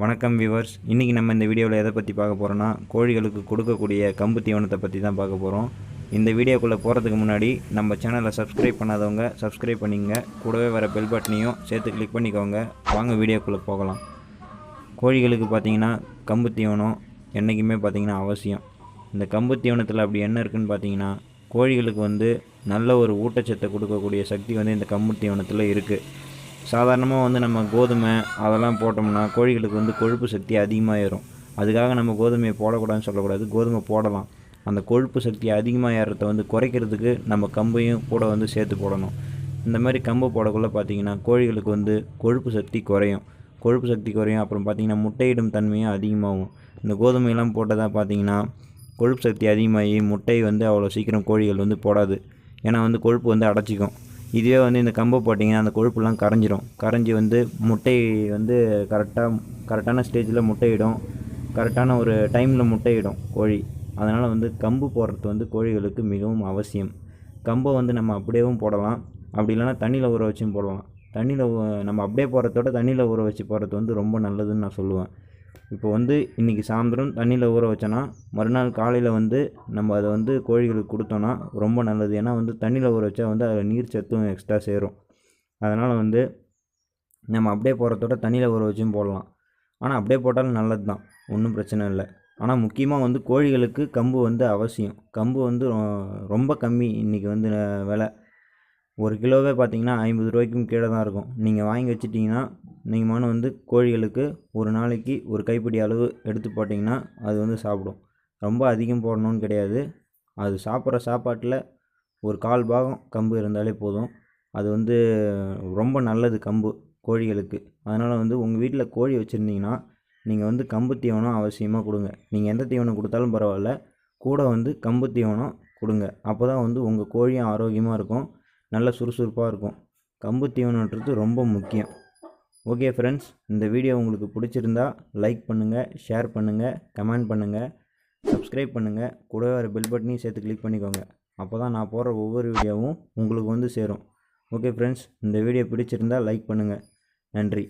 வணக்கம் வியூவர்ஸ் இன்றைக்கி நம்ம இந்த வீடியோவில் எதை பற்றி பார்க்க போகிறோன்னா கோழிகளுக்கு கொடுக்கக்கூடிய கம்பு தீவனத்தை பற்றி தான் பார்க்க போகிறோம் இந்த வீடியோக்குள்ளே போகிறதுக்கு முன்னாடி நம்ம சேனலை சப்ஸ்கிரைப் பண்ணாதவங்க சப்ஸ்கிரைப் பண்ணிங்க கூடவே வர பெல் பட்டனையும் சேர்த்து கிளிக் பண்ணிக்கோங்க. வாங்க வீடியோக்குள்ளே போகலாம். கோழிகளுக்கு பார்த்தீங்கன்னா கம்பு தீவனம் என்றைக்குமே பார்த்தீங்கன்னா அவசியம். இந்த கம்பு தீவனத்தில் அப்படி என்ன இருக்குன்னு பார்த்தீங்கன்னா கோழிகளுக்கு வந்து நல்ல ஒரு ஊட்டச்சத்தை கொடுக்கக்கூடிய சக்தி வந்து இந்த கம்பு தீவனத்தில் இருக்குது சாதாரணமாக வந்து நம்ம கோதுமை அதெல்லாம் போட்டோம்னா கோழிகளுக்கு வந்து கொழுப்பு சக்தி அதிகமாக ஏறும் அதுக்காக நம்ம கோதுமையை போடக்கூடாதுன்னு சொல்லக்கூடாது. கோதுமை போடலாம். அந்த கொழுப்பு சக்தி அதிகமாக ஏறத்தை வந்து குறைக்கிறதுக்கு நம்ம கம்பையும் கூட வந்து சேர்த்து போடணும். இந்த மாதிரி கம்பு போடக்குள்ளே பார்த்தீங்கன்னா கோழிகளுக்கு வந்து கொழுப்பு சக்தி குறையும். கொழுப்பு சக்தி குறையும். அப்புறம் பார்த்திங்கன்னா முட்டையிடும் தன்மையும் அதிகமாகும். இந்த கோதுமையெல்லாம் போட்டதாக பார்த்தீங்கன்னா கொழுப்பு சக்தி அதிகமாகி முட்டை வந்து அவ்வளோ சீக்கிரம் கோழிகள் வந்து போடாது. ஏன்னா வந்து கொழுப்பு வந்து அடைச்சிக்கும். இதுவே வந்து இந்த கம்பை போட்டிங்கன்னா அந்த கொழுப்புலாம் கரைஞ்சிரும். கரைஞ்சி வந்து முட்டை வந்து கரெக்டாக கரெக்டான ஸ்டேஜில் முட்டையிடும். கரெக்டான ஒரு டைமில் முட்டையிடும் கோழி. அதனால் வந்து கம்பு போடுறது வந்து கோழிகளுக்கு மிகவும் அவசியம். கம்பை வந்து நம்ம அப்படியேவும் போடலாம். அப்படி இல்லைன்னா தண்ணியில் ஊற வச்சும் போடலாம். தண்ணியில் நம்ம அப்படியே போடுறதோட தண்ணியில் ஊற வச்சு போடுறது வந்து ரொம்ப நல்லதுன்னு நான் சொல்லுவேன். இப்போ வந்து இன்றைக்கி சாயந்தரம் தண்ணியில் ஊற வச்சோன்னா மறுநாள் காலையில் வந்து நம்ம அதை வந்து கோழிகளுக்கு கொடுத்தோன்னா ரொம்ப நல்லது. ஏன்னா வந்து தண்ணியில் ஊற வச்சா வந்து அதில் நீர் சத்தும் எக்ஸ்ட்ரா சேரும். அதனால் வந்து நம்ம அப்படியே போகிறதோட தண்ணியில் ஊற வச்சும் போடலாம். ஆனால் அப்படியே போட்டாலும் நல்லது தான் ஒன்றும் பிரச்சனை இல்லை. ஆனால் முக்கியமாக வந்து கோழிகளுக்கு கம்பு வந்து அவசியம். கம்பு வந்து ரொ- ரொம்ப கம்மி இன்றைக்கி வந்து விலை. ஒரு கிலோவே பார்த்தீங்கன்னா ஐம்பது ரூபாய்க்கும் கீழே தான் இருக்கும். நீங்கள் வாங்கி வச்சிட்டிங்கன்னா நீங்கள் மனு வந்து கோழிகளுக்கு ஒரு நாளைக்கு ஒரு கைப்பிடி அளவு எடுத்து போட்டிங்கன்னா அது வந்து சாப்பிடும். ரொம்ப அதிகம் போடணும்னு கிடையாது. அது சாப்பிட்ற சாப்பாட்டில் ஒரு கால் பாகம் கம்பு இருந்தாலே போதும். அது வந்து ரொம்ப நல்லது கம்பு கோழிகளுக்கு. அதனால் வந்து உங்கள் வீட்டில் கோழி வச்சுருந்தீங்கன்னா நீங்கள் வந்து கம்பு தீவனம் அவசியமாக கொடுங்க. நீங்கள் எந்த தீவனம் கொடுத்தாலும் பரவாயில்ல. கூட வந்து கம்பு தீவனம் கொடுங்க. அப்போ தான் வந்து உங்கள் கோழியும் ஆரோக்கியமாக இருக்கும். நல்ல சுறுசுறுப்பாக இருக்கும். கம்பு தீவனன்றது ரொம்ப முக்கியம். ஓகே ஃப்ரெண்ட்ஸ் இந்த வீடியோ உங்களுக்கு பிடிச்சிருந்தா லைக் பண்ணுங்கள் ஷேர் பண்ணுங்கள் கமெண்ட் பண்ணுங்கள் சப்ஸ்கிரைப் பண்ணுங்கள் கூடவே வர பெல் பட்டனையும் சேர்த்து கிளிக் பண்ணிக்கோங்க. அப்போ தான் நான் போடுற ஒவ்வொரு வீடியோவும் உங்களுக்கு வந்து சேரும். ஓகே ஃப்ரெண்ட்ஸ் இந்த வீடியோ பிடிச்சிருந்தா லைக் பண்ணுங்கள் நன்றி.